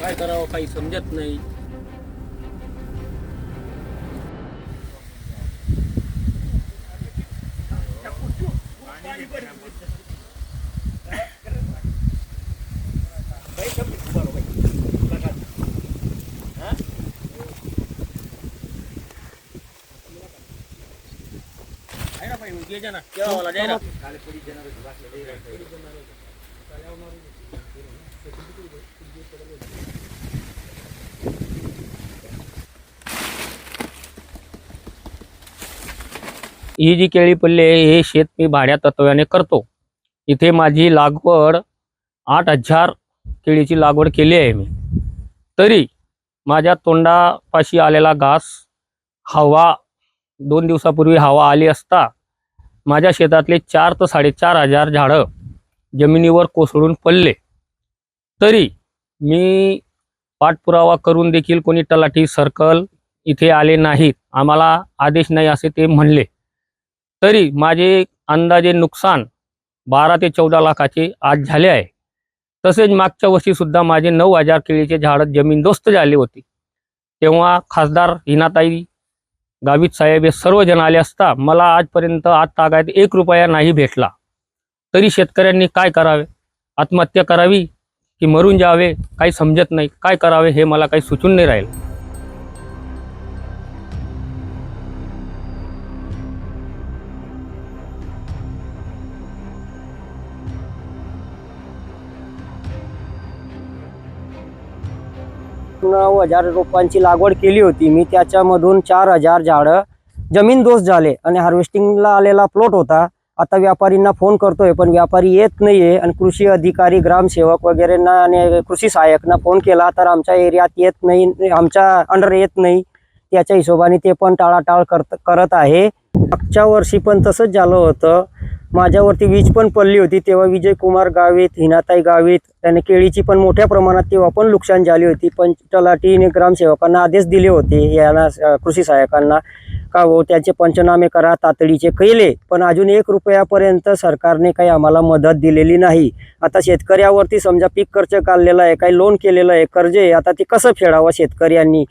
काय करावं काही समजत नाही आहे ना बाई, मग ये जा ना. ही जी केळी पल्ले हे शेत मी भाड्या तत्वाने करतो. इथे माझी लागवड आठ हजार केळीची लागवड केली आहे मी. तरी माझ्या तोंडापाशी आलेला घास हवा दोन दिवसापूर्वी हवा आली असता माझ्या शेतातले चार ते साडेचार हजार झाडं जमिनीवर कोसळून पडले. तरी मी पाठपुरावा करून देखील कोणी तलाठी सर्कल इथे आले नाहीत. आम्हाला आदेश नाही असे ते म्हणले. तरी माझे अंदाजे नुकसान बारा ते चौदा लाखाचे आज झाले आहे. तसेच मागच्या वर्षीसुद्धा माझे नऊ हजार केळीचे झाडं जमीनदोस्त झाले होते. तेव्हा खासदार हिनाताई गावित साहेब हे सर्वजण आले असता मला आजपर्यंत आज तागायत एक रुपया नाही भेटला. तरी शेतकऱ्यांनी काय करावे? आत्महत्या करावी की मरून जावे? काही समजत नाही. काय करावे हे मला काही सुचून नाही राहील. नऊ हजार रोपांची लागवड केली होती. मी त्याच्यामधून चार हजार झाडं जमीन दोष झाले आणि हार्वेस्टिंगला आलेला प्लॉट होता. आता व्यापारींना फोन करतोय पण व्यापारी येत नाहीये आणि कृषी अधिकारी ग्रामसेवक वगैरेंना आणि कृषी सहाय्यकना फोन केला तर आमच्या एरियात येत नाही आमच्या अंडर येत नाही. त्याच्या हिशोबाने ते पण टाळाटाळ करत करत आहे. मागच्या वर्षी पण तसंच झालं होतं. माझ्यावरती वीज पण पडली होती. तेव्हा विजय कुमार गावित हिनाताई गावित त्याने केळीची पण मोठ्या प्रमाणात तेव्हा पण नुकसान झाली होती. पण तलाठीने ग्रामसेवकांना आदेश दिले होते. यांना कृषी सहाय्यकांना का हो त्याचे पंचनामे करा तातडीचे केले. पण अजून एक रुपयापर्यंत सरकारने काही आम्हाला मदत दिलेली नाही. आता शेतकऱ्यावरती समजा पीक कर्ज काढलेलं आहे काही लोन केलेलं आहे कर्ज आहे आता ते कसं फेडावं शेतकऱ्यांनी?